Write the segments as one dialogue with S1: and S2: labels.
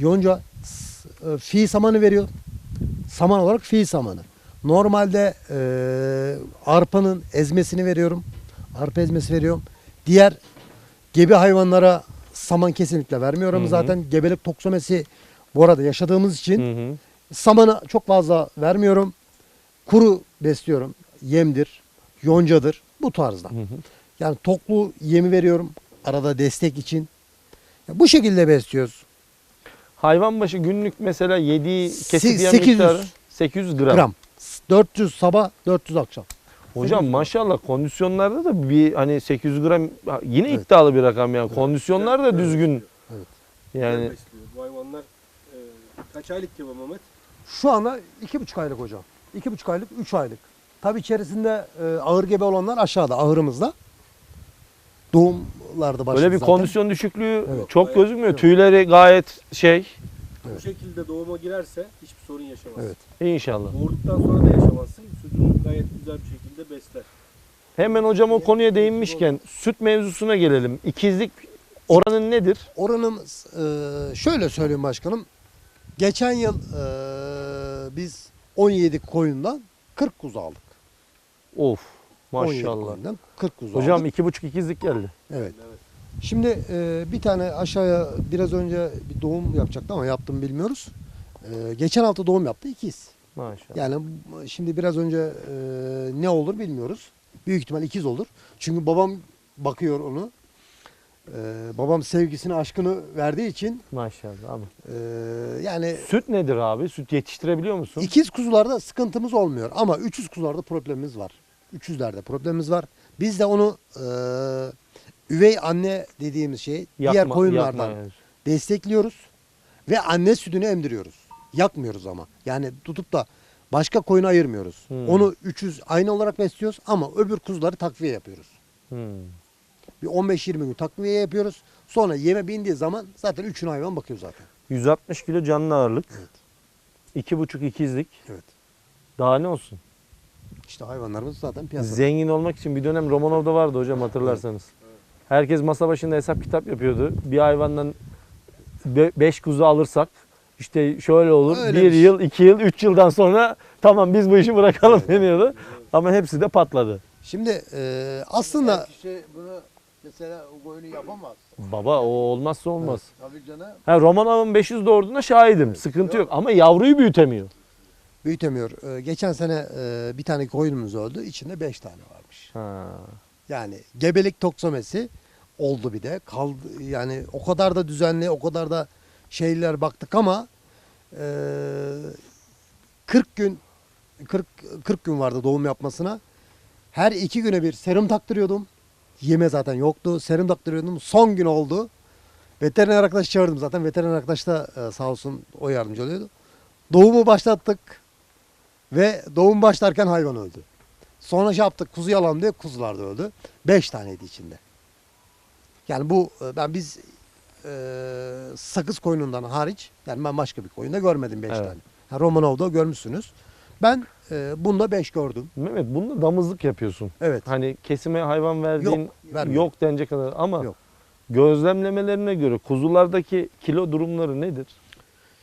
S1: Yonca e, fi samanı veriyor. Saman olarak fi samanı. Normalde e, arpanın ezmesini veriyorum. Arpa ezmesi veriyorum. Diğer gebe hayvanlara saman kesinlikle vermiyorum.
S2: Hı hı.
S1: Zaten gebelik toksomesi bu arada yaşadığımız için
S2: Hı hı.
S1: samanı çok fazla vermiyorum. Kuru besliyorum. Yemdir, yoncadır bu tarzda.
S2: Hı hı.
S1: Yani toklu yemi veriyorum arada destek için. Ya bu şekilde besliyoruz.
S2: Hayvan başı günlük mesela yediği yem
S1: 800
S2: miktarı 800 gram.
S1: Gram. 400 sabah, 400 akşam.
S2: Hocam maşallah kondisyonlarda da bir hani 800 gram yine
S1: Evet.
S2: iddialı bir rakam yani. Kondisyonlar da düzgün.
S1: Evet.
S2: Yani
S3: besliyor. Bu hayvanlar e, kaç aylık gibi Mehmet?
S1: Şu anda 2,5 aylık hocam. 2,5 aylık, 3 aylık. Tabii içerisinde e, ağır gebe olanlar aşağıda, ahırımızda. Doğumlarda başladı
S2: öyle bir
S1: zaten.
S2: kondisyon düşüklüğü
S1: Evet.
S2: çok gözükmüyor.
S1: Yok.
S2: Tüyleri gayet şey
S1: Evet.
S3: Bu şekilde doğuma girerse hiçbir sorun yaşamaz.
S1: Evet.
S2: inşallah.
S3: Doğurduktan sonra da yaşamazsın. Sütünü gayet güzel bir şekilde besler.
S2: Hemen hocam o konuya değinmişken süt mevzusuna gelelim. İkizlik oranın nedir?
S1: Oranımız e, şöyle söyleyeyim başkanım. Geçen yıl e, biz 17 koyundan 40 kuzu aldık.
S2: Of
S1: 17
S2: maşallah.
S1: koyundan 40 kuzu
S2: Hocam
S1: aldık.
S2: iki buçuk ikizlik geldi.
S1: Evet. Şimdi e, bir tane aşağıya biraz önce bir doğum yapacaktı ama yaptım bilmiyoruz. E, geçen hafta doğum yaptı ikiz.
S2: Maşallah.
S1: Yani şimdi biraz önce e, ne olur bilmiyoruz. Büyük ihtimal ikiz olur. Çünkü babam bakıyor onu. E, babam sevgisini, aşkını verdiği için
S2: Maşallah abi.
S1: e, yani
S2: Süt nedir abi? Süt yetiştirebiliyor musun?
S1: ikiz kuzularda sıkıntımız olmuyor ama 300 kuzularda problemimiz var. 300'lerde problemimiz var. Biz de onu e, üvey anne dediğimiz şey diğer
S2: Yakma-
S1: koyunlardan
S2: yani.
S1: destekliyoruz ve anne sütünü emdiriyoruz. Yakmıyoruz ama. Yani tutup da başka koyunu ayırmıyoruz.
S2: Hmm.
S1: Onu 300 aynı olarak besliyoruz ama öbür kuzuları takviye yapıyoruz.
S2: Hmm.
S1: Bir 15-20 gün takviye yapıyoruz. Sonra yeme bindiği zaman zaten üçünü hayvan bakıyor zaten.
S2: 160 kilo canlı ağırlık.
S1: Evet.
S2: İki buçuk ikizlik.
S1: Evet.
S2: Daha ne olsun?
S1: İşte hayvanlarımız zaten piyasada.
S2: Zengin olmak için bir dönem Romanov'da vardı hocam hatırlarsanız. Herkes masa başında hesap kitap yapıyordu. Bir hayvandan 5 kuzu alırsak işte şöyle olur.
S1: Öyle
S2: bir yıl, iki yıl, üç yıldan sonra tamam biz bu işi bırakalım deniyordu. Ama hepsi de patladı.
S1: Şimdi e, aslında
S4: Her kişi bunu mesela o koyunu yapamaz.
S2: Baba o olmazsa olmaz.
S4: Tabii canım.
S2: Ha, Romanov'un 500 doğurduğuna şahidim. Sıkıntı yok. Ama yavruyu büyütemiyor.
S1: Büyütemiyor. E, geçen sene e, bir tane koyunumuz öldü. İçinde 5 tane varmış.
S2: Ha.
S1: Yani gebelik toksomesi oldu bir de. Kaldı yani o kadar da düzenli, o kadar da şeyler baktık ama e, 40 gün 40 40 gün vardı doğum yapmasına. Her iki güne bir serum taktırıyordum. Yeme zaten yoktu. Serum taktırıyordum. Son gün oldu. Veteriner arkadaş çağırdım zaten. Veteriner arkadaş da e, sağ olsun o yardımcı oluyordu. Doğumu başlattık. Ve doğum başlarken hayvan öldü. Sonra şey yaptık kuzu yalan diye kuzular da öldü. Beş taneydi içinde. Yani bu e, ben biz e, sakız koyunundan hariç yani ben başka bir koyunda görmedim beş
S2: Evet.
S1: tane. Ha, Romanov'da görmüşsünüz. Ben e, bunda beş gördüm.
S2: Mehmet bunda damızlık yapıyorsun.
S1: Evet.
S2: Hani kesime hayvan verdiğin
S1: Yok,
S2: yok denecek kadar ama
S1: Yok.
S2: gözlemlemelerine göre kuzulardaki kilo durumları nedir?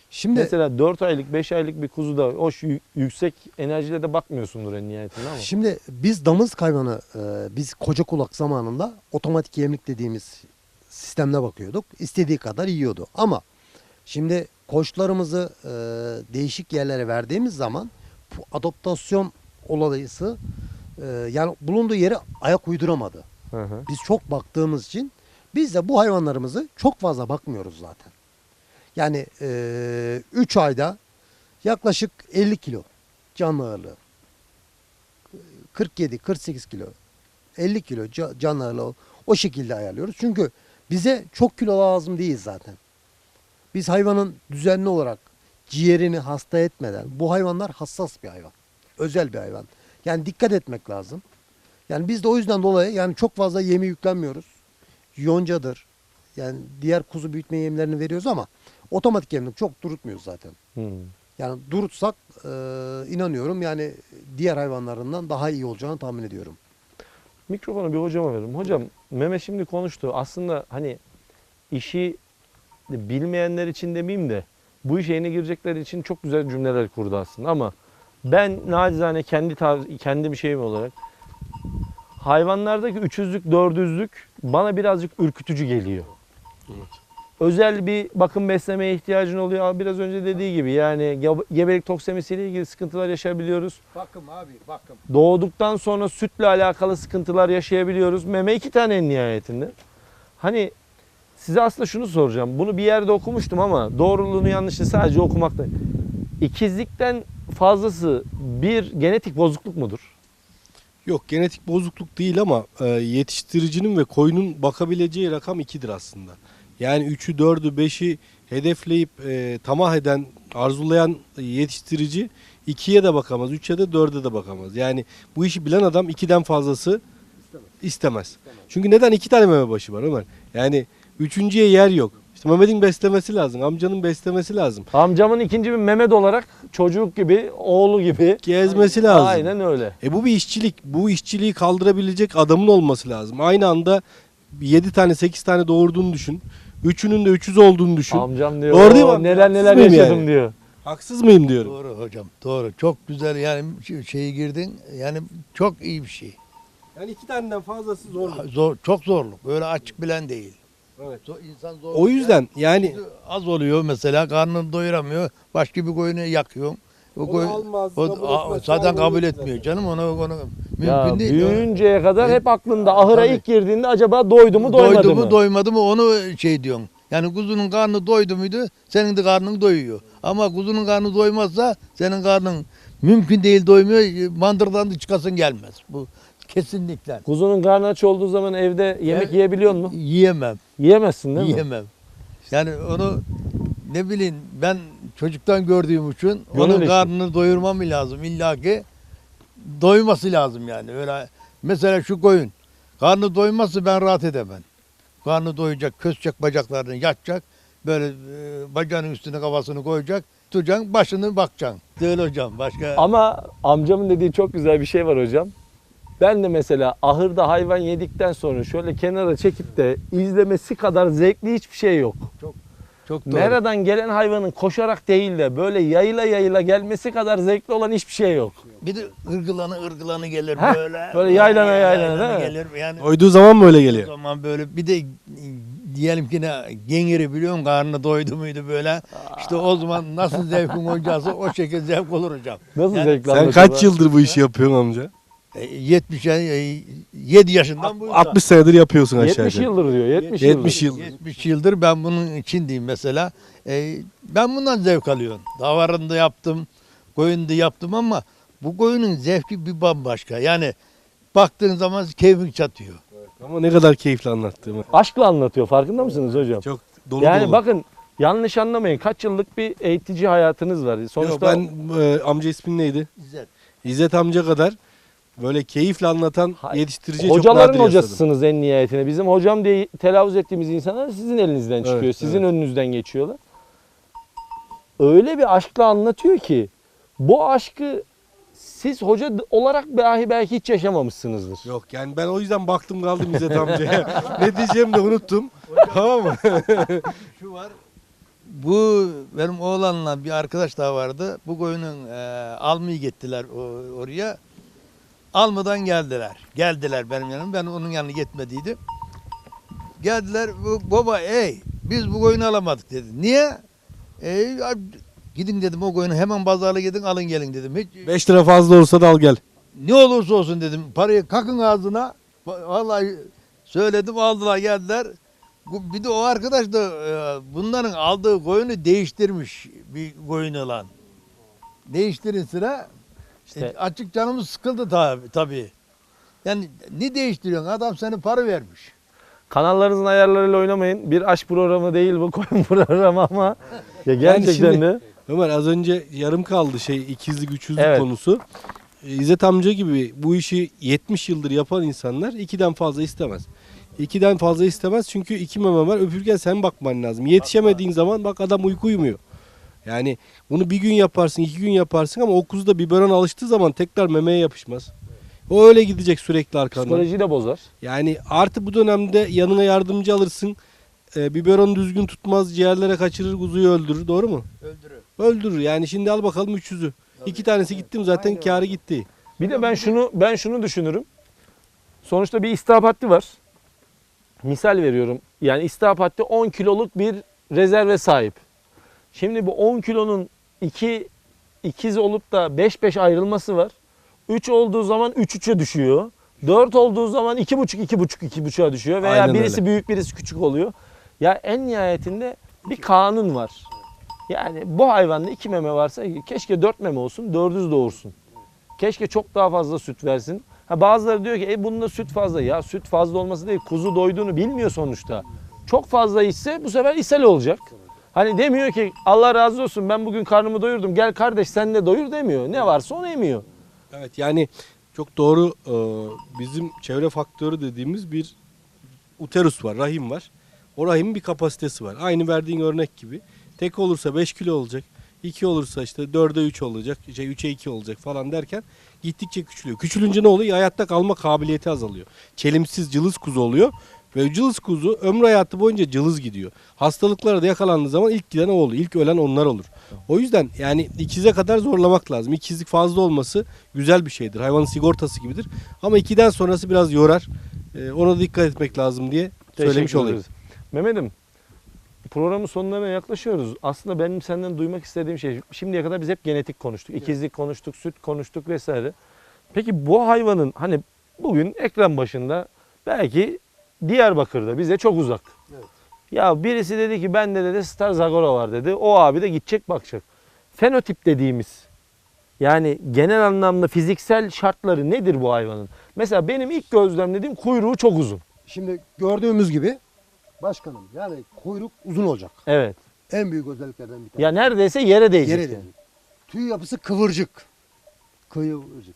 S1: Şimdi
S2: Mesela 4 aylık 5 aylık bir kuzuda hoş yü- yüksek enerjiyle de bakmıyorsundur en nihayetinde ama.
S1: Şimdi biz damız hayvanı e, biz koca kulak zamanında otomatik yemlik dediğimiz sistemde bakıyorduk. İstediği kadar yiyordu. Ama şimdi koçlarımızı e, değişik yerlere verdiğimiz zaman bu adaptasyon olayısı e, yani bulunduğu yere ayak uyduramadı.
S2: Hı hı.
S1: Biz çok baktığımız için biz de bu hayvanlarımızı çok fazla bakmıyoruz zaten. Yani 3 ayda yaklaşık 50 kilo canlı ağırlığı. 47-48 kilo 50 kilo ca- canlı ağırlığı o şekilde ayarlıyoruz. Çünkü bize çok kilo lazım değil zaten. Biz hayvanın düzenli olarak ciğerini hasta etmeden bu hayvanlar hassas bir hayvan. Özel bir hayvan. Yani dikkat etmek lazım. Yani biz de o yüzden dolayı yani çok fazla yemi yüklenmiyoruz. Yoncadır. Yani diğer kuzu büyütme yemlerini veriyoruz ama otomatik yemlik çok durutmuyoruz zaten.
S2: Hmm.
S1: Yani durutsak e, inanıyorum yani diğer hayvanlarından daha iyi olacağını tahmin ediyorum.
S2: Mikrofonu bir hocama veririm. Hocam Mehmet şimdi konuştu. Aslında hani işi bilmeyenler için demeyeyim de bu işe yeni girecekler için çok güzel cümleler kurdu aslında ama ben nacizane kendi tarz, kendi bir şeyim olarak hayvanlardaki üçüzlük, dördüzlük bana birazcık ürkütücü geliyor. Özel bir bakım beslemeye ihtiyacın oluyor. Biraz önce dediği gibi yani ge- gebelik toksemisiyle ilgili sıkıntılar yaşayabiliyoruz.
S4: Bakım abi bakım.
S2: Doğduktan sonra sütle alakalı sıkıntılar yaşayabiliyoruz. Meme iki tane en nihayetinde. Hani size aslında şunu soracağım. Bunu bir yerde okumuştum ama doğruluğunu yanlışını sadece okumakta. İkizlikten fazlası bir genetik bozukluk mudur?
S5: Yok genetik bozukluk değil ama e, yetiştiricinin ve koyunun bakabileceği rakam 2'dir aslında. Yani 3'ü 4'ü 5'i hedefleyip e, tamah eden, arzulayan yetiştirici 2'ye de bakamaz, 3'e de 4'e de bakamaz. Yani bu işi bilen adam 2'den fazlası istemez. Çünkü neden 2 tane meme başı var Ömer? Yani üçüncüye yer yok. İşte Mehmet'in beslemesi lazım, amcanın beslemesi lazım.
S2: Amcamın ikinci bir Mehmet olarak çocuk gibi, oğlu gibi.
S5: Gezmesi lazım.
S2: Aynen öyle.
S5: E bu bir işçilik. Bu işçiliği kaldırabilecek adamın olması lazım. Aynı anda 7 tane 8 tane doğurduğunu düşün. Üçünün de 300 olduğunu düşün.
S2: Amcam diyor.
S5: Doğru değil mi
S2: "Oo,
S5: amca?
S2: Neler neler
S5: Haksız mıyım
S2: yaşadım
S5: yani?
S2: diyor.
S5: Haksız mıyım diyorum.
S4: Doğru hocam doğru. Çok güzel yani şey- şeyi girdin. Yani çok iyi bir şey.
S5: Yani iki taneden fazlası zor.
S4: Zor, çok zorluk. Böyle açık bilen değil.
S5: Evet.
S4: Zor, insan zor.
S5: O yüzden yani
S4: az oluyor mesela karnını doyuramıyor. Başka bir koyunu yakıyor. O koyun
S5: almaz,
S4: o,
S5: kabul
S4: a-
S5: etmez,
S4: zaten
S5: sahibi
S4: kabul etmiyor canım onu onu mümkün
S2: Ya
S4: değil.
S2: büyüyünceye kadar
S4: E,
S2: hep aklında ahıra
S4: tabii.
S2: ilk girdiğinde acaba doydu mu doymadı
S4: doydu
S2: mı?
S4: mu doymadı mı onu şey diyorsun. Yani kuzunun karnı doydu muydu senin de karnın doyuyor. Ama kuzunun karnı doymazsa senin karnın mümkün değil doymuyor. Mandırdan da çıkasın gelmez. Bu kesinlikle.
S2: Kuzunun karnı aç olduğu zaman evde yemek
S4: Evet.
S2: yiyebiliyor mu?
S4: Yiyemem.
S2: Yiyemezsin değil mi?
S4: Yiyemem. Yani onu ne bileyim ben çocuktan gördüğüm için
S2: Gönül
S4: onun
S2: işi.
S4: karnını doyurmam lazım. İlla ki doyması lazım yani. Öyle mesela şu koyun karnı doymazsa ben rahat edemem. Karnı doyacak, kösecek bacaklarını yatacak. Böyle e, bacağının üstüne kafasını koyacak. Tutacaksın, başını bakacaksın. Değil hocam. Başka
S2: Ama amcamın dediği çok güzel bir şey var hocam. Ben de mesela ahırda hayvan yedikten sonra şöyle kenara çekip de izlemesi kadar zevkli hiçbir şey yok.
S4: çok doğru.
S2: Meradan gelen hayvanın koşarak değil de böyle yayıla yayıla gelmesi kadar zevkli olan hiçbir şey yok.
S4: Bir de ırgılanı ırgılanı gelir
S2: Heh,
S4: böyle.
S2: böyle yaylana yaylana değil mi?
S4: Gelir. Yani
S5: doyduğu zaman mı öyle
S4: O
S5: geliyor?
S4: zaman böyle bir de diyelim ki ne gengiri biliyor musun karnı doydu muydu böyle. İşte o zaman nasıl zevkin olacaksa o şekilde zevk olur hocam.
S2: Nasıl
S4: Yani
S2: zevkli
S5: Sen kaç yıldır bu işi yapıyorsun amca?
S4: E, 70 e, 7 yaşından bu yana.
S5: 60 senedir yapıyorsun aşağı
S2: 70
S5: yukarı.
S2: yıldır diyor. 70,
S5: 70
S2: yıldır.
S5: yıl.
S4: 70 yıldır ben bunun içindeyim mesela. E, ben bundan zevk alıyorum. Davarında yaptım, koyunda yaptım ama bu koyunun zevki bir bambaşka. Yani baktığın zaman keyfin çatıyor.
S5: Ama ne kadar keyifli anlattığımı.
S2: Aşkla anlatıyor farkında mısınız hocam?
S5: Çok dolu
S2: yani
S5: dolu.
S2: bakın yanlış anlamayın. Kaç yıllık bir eğitici hayatınız var.
S5: Yok,
S2: Sonuçta
S5: ben e, amca ismin neydi?
S4: İzzet.
S5: İzzet amca kadar böyle keyifle anlatan
S2: Hayır.
S5: yetiştiriciyi çok
S2: hocaların
S5: nadir rastladım.
S2: hocasısınız en nihayetinde. Bizim hocam diye telaffuz ettiğimiz insanlar sizin elinizden çıkıyor.
S5: Evet,
S2: sizin
S5: evet.
S2: önünüzden geçiyorlar. Öyle bir aşkla anlatıyor ki bu aşkı siz hoca olarak dahi belki hiç yaşamamışsınızdır.
S5: Yok yani ben o yüzden baktım kaldım İzzet amcaya. ne diyeceğimi de unuttum. tamam mı?
S4: Şu var. Bu benim oğlanla bir arkadaş daha vardı. Bu koyunun e, almayı gittiler o- oraya. Almadan geldiler. Geldiler benim yanıma. Ben onun yanına gitmediydim. Geldiler. Baba ey biz bu koyunu alamadık dedi. Niye? Ey abi, gidin dedim o koyunu hemen pazarlığa gidin alın gelin dedim. Hiç
S5: 5 lira fazla olsa da al gel.
S4: ne olursa olsun dedim. Parayı kakın ağzına. Va- Vallahi söyledim aldılar geldiler. Bir de o arkadaş da e, bunların aldığı koyunu değiştirmiş bir koyun olan. Değiştirin sıra.
S2: İşte-
S4: E, açık canımız sıkıldı tabi tabii. Yani ne değiştiriyorsun? Adam sana para vermiş.
S2: Kanallarınızın ayarlarıyla oynamayın. Bir aşk programı değil bu koyun programı ama ya gerçekten
S5: şimdi-
S2: de
S5: Ömer az önce yarım kaldı şey ikizlik üçüzlük
S2: Evet.
S5: konusu. Ee, İzzet amca gibi bu işi 70 yıldır yapan insanlar ikiden fazla istemez. İkiden fazla istemez çünkü iki meme var öpürken sen bakman lazım. Yetişemediğin zaman bak adam uyku uyumuyor. Yani bunu bir gün yaparsın iki gün yaparsın ama o kuzu da biberon alıştığı zaman tekrar memeye yapışmaz. O öyle gidecek sürekli arkandan.
S2: psikolojiyi de bozar.
S5: Yani artı bu dönemde yanına yardımcı alırsın. e, biberonu düzgün tutmaz, ciğerlere kaçırır, kuzuyu öldürür. Doğru mu?
S4: Öldürür.
S5: Öldürür. Yani şimdi al bakalım 300'ü. İki tanesi gittim zaten
S1: Aynen.
S5: kârı gitti.
S2: Bir de ben şunu ben şunu düşünürüm. Sonuçta bir istihap haddi var. Misal veriyorum. Yani istihap haddi 10 kiloluk bir rezerve sahip. Şimdi bu 10 kilonun 2 ikiz olup da 5-5 ayrılması var. 3 olduğu zaman 3-3'e düşüyor. 4 olduğu zaman 2,5 2,5 2,5'a düşüyor veya
S5: Aynen
S2: birisi
S5: öyle.
S2: büyük birisi küçük oluyor. Ya en nihayetinde bir kanun var. Yani bu hayvanda iki meme varsa keşke dört meme olsun, dördüz doğursun. Keşke çok daha fazla süt versin. Ha bazıları diyor ki e bunda süt fazla. Ya süt fazla olması değil. Kuzu doyduğunu bilmiyor sonuçta. Çok fazla içse bu sefer ishal olacak. Hani demiyor ki Allah razı olsun ben bugün karnımı doyurdum. Gel kardeş sen de doyur demiyor. Ne varsa onu emiyor.
S5: Evet yani çok doğru e, bizim çevre faktörü dediğimiz bir uterus var, rahim var. O rahimin bir kapasitesi var. Aynı verdiğin örnek gibi. Tek olursa 5 kilo olacak. 2 olursa işte 4'e 3 olacak. Şey 3'e 2 olacak falan derken gittikçe küçülüyor. Küçülünce ne oluyor? Hayatta kalma kabiliyeti azalıyor. Çelimsiz cılız kuzu oluyor. Ve cılız kuzu ömrü hayatı boyunca cılız gidiyor. Hastalıklara da yakalandığı zaman ilk giden o oluyor. İlk ölen onlar olur. O yüzden yani ikize kadar zorlamak lazım. İkizlik fazla olması güzel bir şeydir. Hayvanın sigortası gibidir. Ama ikiden sonrası biraz yorar. Ee, ona da dikkat etmek lazım diye söylemiş olayım.
S2: ederiz. Mehmet'im programın sonlarına yaklaşıyoruz. Aslında benim senden duymak istediğim şey şimdiye kadar biz hep genetik konuştuk. İkizlik konuştuk, süt konuştuk vesaire. Peki bu hayvanın hani bugün ekran başında belki Diyarbakır'da bize çok uzak.
S1: Evet.
S2: Ya birisi dedi ki bende dedi Star Zagora var dedi. O abi de gidecek bakacak. Fenotip dediğimiz yani genel anlamda fiziksel şartları nedir bu hayvanın? Mesela benim ilk gözlemlediğim kuyruğu çok uzun.
S1: Şimdi gördüğümüz gibi başkanım yani kuyruk uzun olacak.
S2: Evet.
S1: En büyük özelliklerden bir tanesi.
S2: Ya neredeyse yere değecek.
S1: Yere değecek. Tüy yapısı kıvırcık. Kıvırcık.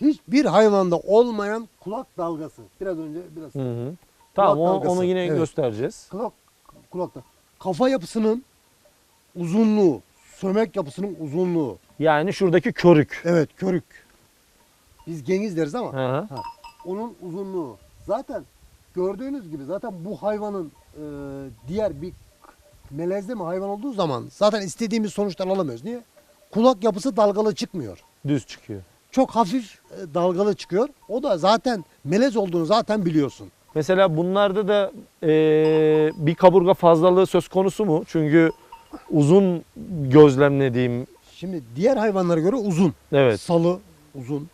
S1: Hiçbir hayvanda olmayan kulak dalgası. Biraz önce biraz
S2: Hı hı. Tamam
S1: Kulak
S2: o-
S1: dalgası.
S2: onu yine
S1: Evet.
S2: göstereceğiz.
S1: kulak kulakta. Kafa yapısının uzunluğu, sömek yapısının uzunluğu.
S2: Yani şuradaki körük.
S1: Evet, körük. Biz gengiz deriz ama
S2: Hı hı.
S1: onun uzunluğu. Zaten gördüğünüz gibi zaten bu hayvanın e, diğer bir melezli mi hayvan olduğu zaman zaten istediğimiz sonuçlar alamıyoruz. Niye? Kulak yapısı dalgalı çıkmıyor.
S2: Düz çıkıyor.
S1: Çok hafif e, dalgalı çıkıyor. O da zaten melez olduğunu zaten biliyorsun.
S2: Mesela bunlarda da eee, bir kaburga fazlalığı söz konusu mu? Çünkü uzun gözlemlediğim
S1: Şimdi diğer hayvanlara göre uzun.
S2: evet.
S1: Salı uzun.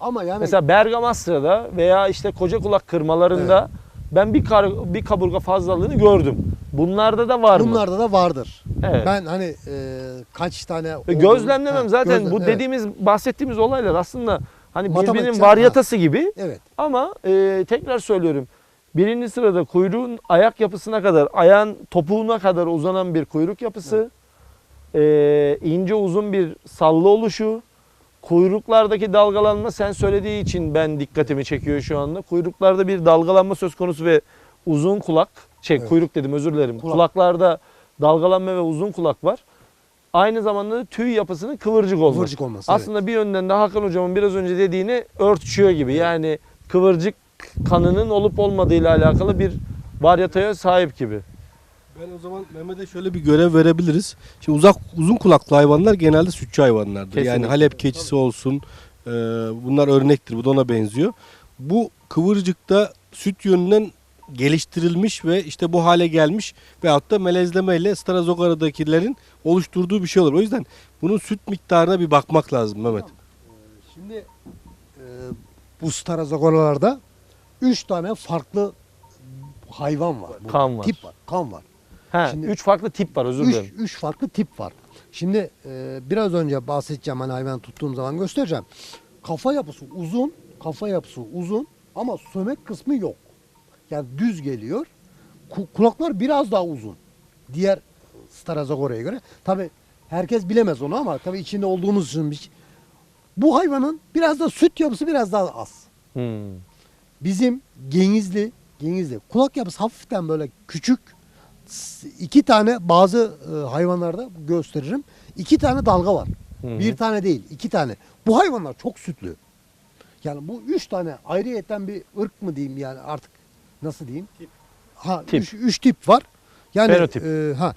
S1: Ama yani
S2: Mesela Bergamastra'da veya işte koca kulak kırmalarında ben bir kar, bir kaburga fazlalığını gördüm. Bunlarda da var mı?
S1: bunlarda da vardır.
S2: Evet.
S1: Ben hani e, kaç tane
S2: Ve
S1: olduğunu-
S2: gözlemlemem
S1: Ha,
S2: zaten
S1: gözlem-
S2: bu
S1: evet,
S2: dediğimiz bahsettiğimiz olaylar aslında hani birbirinin varyatası gibi
S1: Evet.
S2: Ama e, tekrar söylüyorum. Birinci sırada kuyruğun ayak yapısına kadar, ayağın topuğuna kadar uzanan bir kuyruk yapısı, e, ince uzun bir sallı oluşu, kuyruklardaki dalgalanma sen söylediği için ben dikkatimi çekiyor şu anda. Kuyruklarda bir dalgalanma söz konusu ve uzun kulak, şey
S1: Evet.
S2: kuyruk dedim özür dilerim.
S1: Kulak.
S2: Kulaklarda dalgalanma ve uzun kulak var. Aynı zamanda da tüy yapısının kıvırcık olması.
S1: Kıvırcık olması. evet.
S2: Aslında bir yönden de Hakan hocamın biraz önce dediğini örtüşüyor gibi. Yani kıvırcık kanının olup olmadığıyla alakalı bir varyataya sahip gibi.
S5: Ben o zaman Mehmet'e şöyle bir görev verebiliriz. Şimdi uzak uzun kulaklı hayvanlar genelde sütçü hayvanlardır.
S2: Kesinlikle.
S5: Yani Halep keçisi olsun. e, bunlar örnektir. Bu da ona benziyor. Bu kıvırcıkta süt yönünden geliştirilmiş ve işte bu hale gelmiş veyahut da melezlemeyle Starazogara'dakilerin oluşturduğu bir şey olur. O yüzden bunun süt miktarına bir bakmak lazım Mehmet.
S1: Şimdi e, bu starazogoralarda 3 tane farklı hayvan var. Bu
S2: Kan var.
S1: Tip var. Kan var.
S2: Ha,
S1: Şimdi-
S2: üç farklı tip var özür
S1: 3
S2: dilerim.
S1: üç farklı tip var. Şimdi e, biraz önce bahsedeceğim hani hayvan tuttuğum zaman göstereceğim. Kafa yapısı uzun, kafa yapısı uzun ama sömek kısmı yok. Yani düz geliyor. Ku- kulaklar biraz daha uzun. Diğer Starazogora'ya göre. Tabi herkes bilemez onu ama tabi içinde olduğumuz için bir- bu hayvanın biraz da süt yapısı biraz daha az.
S2: Hmm.
S1: Bizim genizli, genizli kulak yapısı hafiften böyle küçük. İki tane bazı e, hayvanlarda gösteririm. iki tane dalga var.
S2: Hı.
S1: Bir tane değil, iki tane. Bu hayvanlar çok sütlü. Yani bu üç tane ayrıyetten bir ırk mı diyeyim yani artık nasıl diyeyim? ha
S2: Tip.
S1: Üç, üç tip var. Yani
S2: Fenotip.
S1: e, ha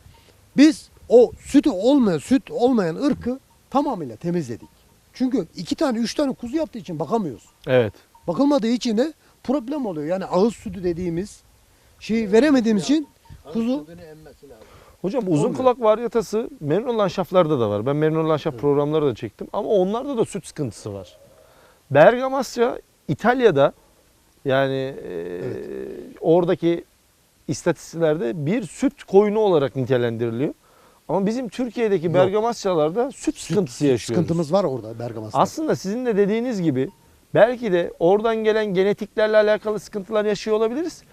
S1: biz o sütü olmayan süt olmayan ırkı tamamıyla temizledik. Çünkü iki tane üç tane kuzu yaptığı için bakamıyoruz.
S2: Evet.
S1: Bakılmadığı için de problem oluyor. Yani ağız sütü dediğimiz şeyi veremediğimiz için kuzu
S2: Hocam uzun
S1: Olmuyor.
S2: kulak varyatası Memnun Lanşaflarda da var. Ben Memnun Lanşaf programları da çektim. Ama onlarda da süt sıkıntısı var. Bergamasya İtalya'da yani e, oradaki istatistiklerde bir süt koyunu olarak nitelendiriliyor. Ama bizim Türkiye'deki. Bergamasyalarda süt sıkıntısı yaşıyoruz.
S1: sıkıntımız var orada Bergamas'ta.
S2: Aslında sizin de dediğiniz gibi belki de oradan gelen genetiklerle alakalı sıkıntılar yaşıyor olabiliriz.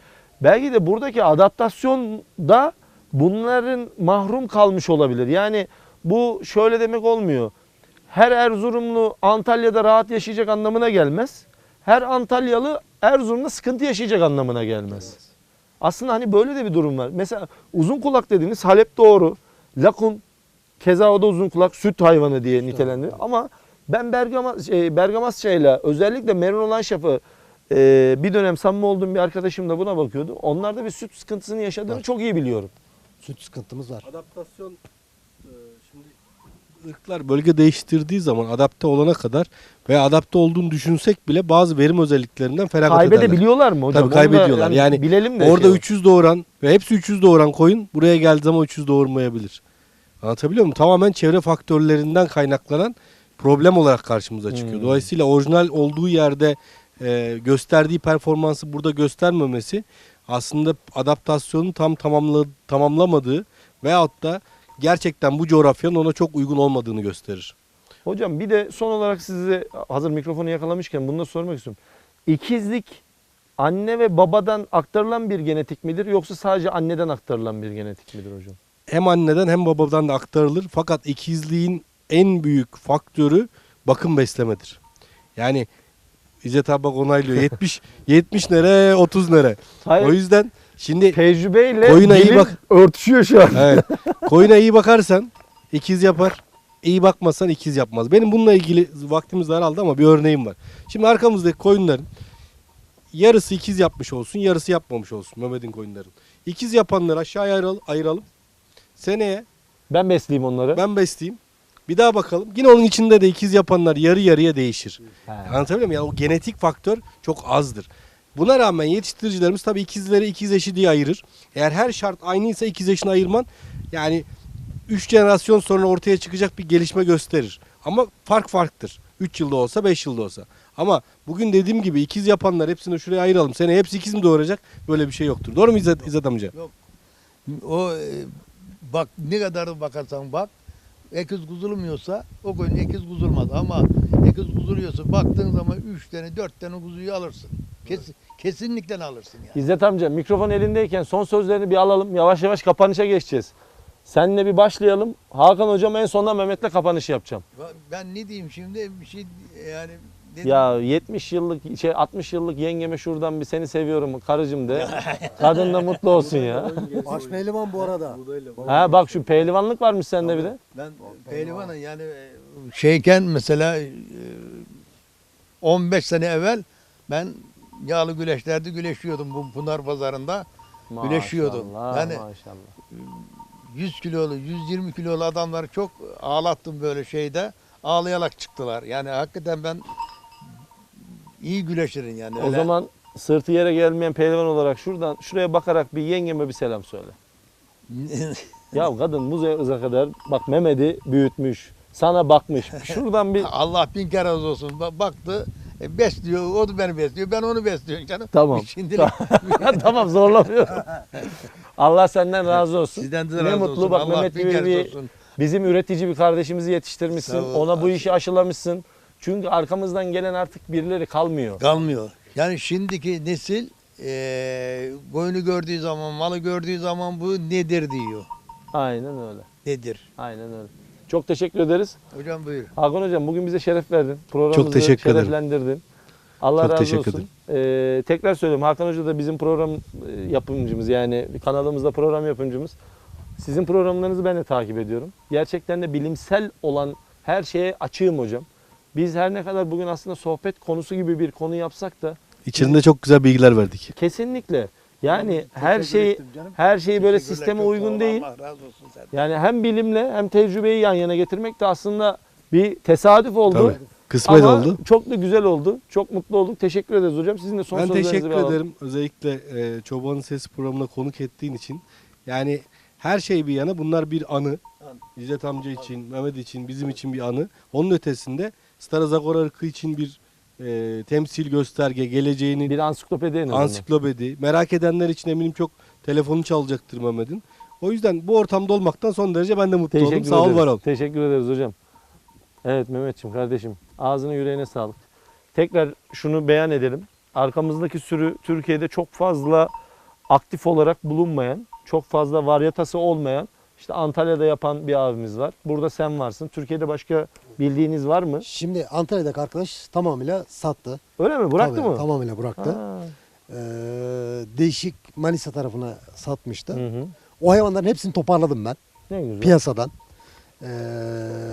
S2: Belki de buradaki adaptasyonda bunların mahrum kalmış olabilir. Yani bu şöyle demek olmuyor. Her Erzurumlu Antalya'da rahat yaşayacak anlamına gelmez. Her Antalyalı Erzurum'da sıkıntı yaşayacak anlamına gelmez. Aslında hani böyle de bir durum var. Mesela uzun kulak dediğiniz Halep doğru. Lakun keza o da uzun kulak süt hayvanı diye nitelendiriyor. Ama ben Bergama, şey, Bergamasya ile özellikle Merun olan şafı e, bir dönem samimi olduğum bir arkadaşım da buna bakıyordu. Onlarda bir süt sıkıntısını yaşadığını
S1: Var.
S2: çok iyi biliyorum.
S1: Süt sıkıntımız var.
S5: Adaptasyon ırklar bölge değiştirdiği zaman adapte olana kadar veya adapte olduğunu düşünsek bile bazı verim özelliklerinden feragat ederler.
S2: Kaybedebiliyorlar mı hocam?
S5: Tabii kaybediyorlar. Yani
S2: bilelim de
S5: Orada
S2: şey var.
S5: 300 doğuran ve hepsi 300 doğuran koyun buraya geldiği zaman 300 doğurmayabilir. Anlatabiliyor muyum? Tamamen çevre faktörlerinden kaynaklanan problem olarak karşımıza çıkıyor.
S2: Hmm.
S5: Dolayısıyla orijinal olduğu yerde e, gösterdiği performansı burada göstermemesi aslında adaptasyonun tam tamamla, tamamlamadığı veyahut da gerçekten bu coğrafyanın ona çok uygun olmadığını gösterir.
S2: Hocam bir de son olarak size hazır mikrofonu yakalamışken bunu da sormak istiyorum. İkizlik anne ve babadan aktarılan bir genetik midir yoksa sadece anneden aktarılan bir genetik midir hocam?
S5: Hem anneden hem babadan da aktarılır. Fakat ikizliğin en büyük faktörü bakım beslemedir. Yani İzzet abi bak onaylıyor. 70 70 nere 30 nere.
S2: Hayır.
S5: O yüzden şimdi
S2: Tecrübeyle
S5: Koyuna iyi bak.
S2: örtüşüyor şu an.
S5: evet, koyuna iyi bakarsan ikiz yapar. İyi bakmazsan ikiz yapmaz. Benim bununla ilgili vaktimiz daraldı ama bir örneğim var. Şimdi arkamızdaki koyunların yarısı ikiz yapmış olsun, yarısı yapmamış olsun Mehmet'in koyunların. İkiz yapanları aşağıya ayıralım. ayıralım. Seneye
S2: Ben besleyeyim onları.
S5: ben besleyeyim. Bir daha bakalım. Yine onun içinde de ikiz yapanlar yarı yarıya değişir.
S2: He.
S5: Anlatabiliyor muyum? Yani o genetik faktör çok azdır. Buna rağmen yetiştiricilerimiz tabii ikizleri ikiz eşi diye ayırır. Eğer her şart aynıysa ikiz eşini ayırman yani 3 jenerasyon sonra ortaya çıkacak bir gelişme gösterir. Ama fark farktır. 3 yılda olsa 5 yılda olsa. Ama bugün dediğim gibi ikiz yapanlar hepsini şuraya ayıralım. Sene hepsi ikiz mi doğuracak? Böyle bir şey yoktur. Doğru mu İzzet, İzzet amca?
S4: O e, bak ne kadar bakarsan bak ekiz kuzulmuyorsa o koyun ekiz kuzulmaz ama ekiz kuzuluyorsa baktığın zaman 3 tane 4 tane kuzuyu alırsın. Kes, kesinlikle alırsın yani.
S2: İzzet amca mikrofon elindeyken son sözlerini bir alalım. Yavaş yavaş kapanışa geçeceğiz. Seninle bir başlayalım. Hakan hocam en sonunda Mehmet'le kapanış yapacağım.
S4: Ben ne diyeyim şimdi bir şey yani dedim,
S2: Ya 70 yıllık şey 60 yıllık yengeme şuradan bir seni seviyorum karıcım de. Kadın da mutlu olsun ya.
S1: Baş pehlivan bu arada.
S2: Ha bak şu pehlivanlık varmış sende bir de.
S4: ben pehlivanım yani e, şeyken mesela e, 15 sene evvel ben yağlı güleşlerde güleşiyordum bu Pınar pazarında.
S2: Maşallah,
S4: Yani-
S2: maşallah.
S4: 100 kilolu, 120 kilolu adamları çok ağlattım böyle şeyde. Ağlayarak çıktılar. Yani hakikaten ben iyi güleşirim yani.
S2: O
S4: Öyle-
S2: zaman sırtı yere gelmeyen pehlivan olarak şuradan şuraya bakarak bir yengeme bir selam söyle. Ya kadın Muze kadar bak Mehmet'i büyütmüş. Sana bakmış. Şuradan bir
S4: Allah bin kere razı olsun. Ba- Baktı, e, besliyor, o da beni besliyor, ben onu besliyorum canım.
S2: Tamam.
S4: Şimdi
S2: tamam zorlamıyorum. Allah senden razı olsun.
S4: sizden de
S2: ne
S4: razı
S2: mutlu
S4: olsun.
S2: bak
S4: Allah
S2: Mehmet
S4: bin
S2: gibi
S4: kere
S2: bir
S4: olsun.
S2: bizim üretici bir kardeşimizi yetiştirmişsin.
S4: Sağ ol.
S2: Ona bu işi aşılamışsın. Çünkü arkamızdan gelen artık birileri kalmıyor.
S4: Kalmıyor. Yani şimdiki nesil e, koyunu gördüğü zaman, malı gördüğü zaman bu nedir diyor.
S2: Aynen öyle.
S4: Nedir?
S2: Aynen öyle. Çok teşekkür ederiz.
S4: Hocam buyur.
S2: Hakan hocam bugün bize şeref verdin. Programımızı
S5: Çok teşekkür ederim.
S2: şereflendirdin. Allah
S5: Çok
S2: razı
S5: teşekkür
S2: olsun. Ee, tekrar söylüyorum Hakan Hoca da bizim program e, yapımcımız yani kanalımızda program yapımcımız. Sizin programlarınızı ben de takip ediyorum. Gerçekten de bilimsel olan her şeye açığım hocam. Biz her ne kadar bugün aslında sohbet konusu gibi bir konu yapsak da
S5: İçinde çok güzel bilgiler verdik.
S2: kesinlikle Yani her
S4: Teşekkür
S2: şey
S4: ettim canım.
S2: her şey böyle
S4: Teşekkürler,
S2: sisteme
S4: çok sağ
S2: uygun değil.
S4: Allah razı olsun senden.
S2: Yani hem bilimle hem tecrübeyi yan yana getirmek de aslında bir tesadüf oldu.
S5: Tabii. Kısmet
S2: Ama
S5: oldu.
S2: çok da güzel oldu. Çok mutlu olduk. Teşekkür ederiz hocam. Sizin de son
S5: Ben
S2: sözlerinizi
S5: teşekkür
S2: bir alalım.
S5: ederim. Özellikle e, Çobanın Sesi programına konuk ettiğin için. Yani her şey bir yana bunlar bir anı. İzzet amca için, Mehmet için, bizim için bir anı. Onun ötesinde Stara için bir e, temsil, gösterge, geleceğini
S2: Bir ansiklopedi en azından.
S5: ansiklopedi. Merak edenler için eminim çok telefonu çalacaktır Mehmet'in. O yüzden bu ortamda olmaktan son derece ben de mutlu oldum.
S2: Teşekkür
S5: Sağ ol
S2: ederiz.
S5: var ol.
S2: Teşekkür ederiz hocam. Evet Mehmetçim kardeşim ağzına yüreğine sağlık. Tekrar şunu beyan edelim. Arkamızdaki sürü Türkiye'de çok fazla aktif olarak bulunmayan, çok fazla varyatası olmayan, işte Antalya'da yapan bir abimiz var. Burada sen varsın. Türkiye'de başka bildiğiniz var mı?
S1: Şimdi Antalya'daki arkadaş tamamıyla sattı.
S2: Öyle mi? Bıraktı
S1: Tabii,
S2: mı?
S1: Tamamıyla bıraktı.
S2: Ha.
S1: Ee, değişik Manisa tarafına satmıştı.
S2: Hı hı.
S1: O hayvanların hepsini toparladım ben
S2: Ne güzel.
S1: piyasadan. Ee,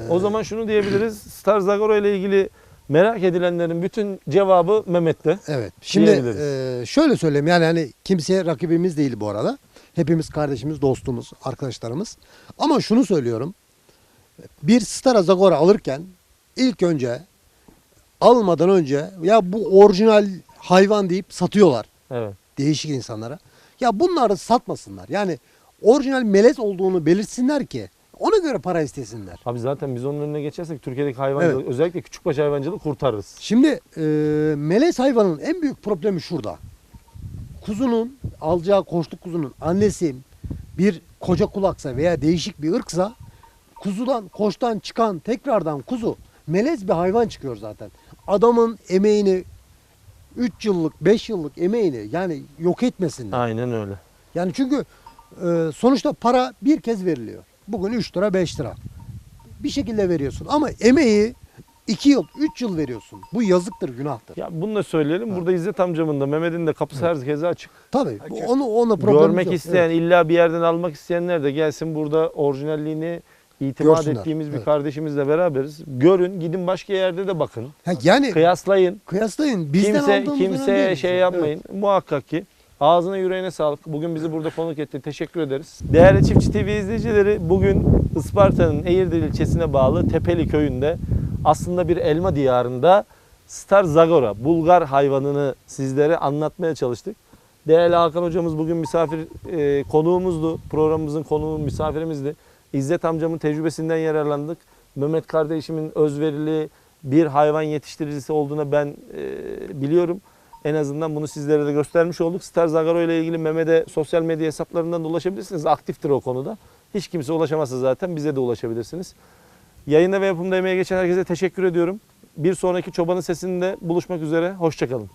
S2: O zaman şunu diyebiliriz. Star Zagoro ile ilgili merak edilenlerin bütün cevabı Mehmet'te.
S1: Evet. Şimdi e, şöyle söyleyeyim yani hani kimseye rakibimiz değil bu arada. Hepimiz kardeşimiz, dostumuz, arkadaşlarımız. Ama şunu söylüyorum. Bir Star Zagora alırken ilk önce almadan önce ya bu orijinal hayvan deyip satıyorlar
S2: Evet.
S1: değişik insanlara. Ya bunları satmasınlar. Yani orijinal melez olduğunu belirtsinler ki ona göre para istesinler.
S2: Abi zaten biz onun önüne geçersek Türkiye'deki hayvancılık
S1: Evet.
S2: özellikle küçükbaş hayvancılığı kurtarırız.
S1: Şimdi e, melez hayvanın en büyük problemi şurada. Kuzunun alacağı koçluk kuzunun annesi bir koca kulaksa veya değişik bir ırksa kuzudan koçtan çıkan tekrardan kuzu melez bir hayvan çıkıyor zaten. Adamın emeğini 3 yıllık 5 yıllık emeğini yani yok etmesinler.
S2: Aynen öyle.
S1: Yani çünkü e, sonuçta para bir kez veriliyor. Bugün 3 lira 5 lira. Bir şekilde veriyorsun ama emeği 2 yıl 3 yıl veriyorsun. Bu yazıktır günahtır.
S2: Ya bunu da söyleyelim. Burada İzzet amcamın da Mehmet'in de kapısı herkese açık.
S1: Tabii. Onu ona problem
S2: Görmek
S1: yok.
S2: isteyen,
S1: Evet.
S2: illa bir yerden almak isteyenler de gelsin burada orijinalliğini itimat
S1: Görsünler,
S2: ettiğimiz bir
S1: evet.
S2: kardeşimizle beraberiz. Görün, gidin başka yerde de bakın.
S1: Ha, yani
S2: Kıyaslayın.
S1: kıyaslayın. Bizden
S2: Kimse kimseye şey yapmayın. Muhakkak ki ağzına yüreğine sağlık. Bugün bizi burada konuk etti. Teşekkür ederiz. Değerli Çiftçi TV izleyicileri bugün Isparta'nın Eğirdir ilçesine bağlı Tepeli köyünde aslında bir elma diyarında Star Zagora Bulgar hayvanını sizlere anlatmaya çalıştık. Değerli Hakan hocamız bugün misafir e, konuğumuzdu. Programımızın konuğu misafirimizdi. İzzet amcamın tecrübesinden yararlandık. Mehmet kardeşimin özverili bir hayvan yetiştiricisi olduğuna ben e, biliyorum. En azından bunu sizlere de göstermiş olduk. Star Zagaro ile ilgili Mehmet'e sosyal medya hesaplarından da ulaşabilirsiniz. Aktiftir o konuda. Hiç kimse ulaşamazsa zaten bize de ulaşabilirsiniz. Yayında ve yapımda emeğe geçen herkese teşekkür ediyorum. Bir sonraki Çobanın Sesi'nde buluşmak üzere. Hoşçakalın.